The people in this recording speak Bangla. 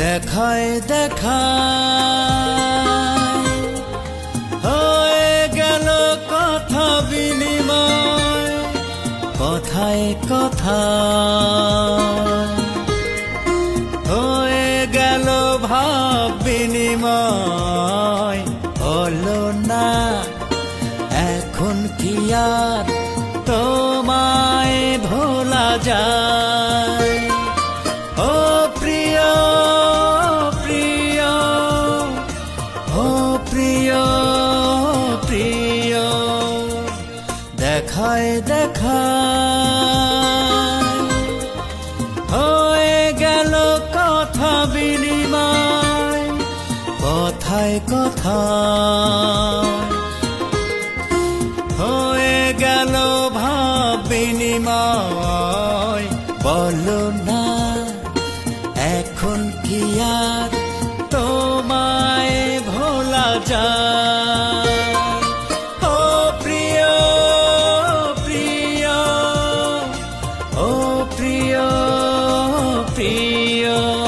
দেখায় দেখা হয়ে গেল কথা বিনিময়, কথায় কথা। হয়ে গেল ভাব বিনিময়, হলো না এখন কি আর তোমায় ভোলা যায়? দেখায় দেখা হয়ে গেল কথা বিনিময়, কথায় কথা হয়ে গেল ভাব বিনিময়, বলো না, এখন কি আর তোমায় ভোলা যায়? প্রিয় প্রিয়।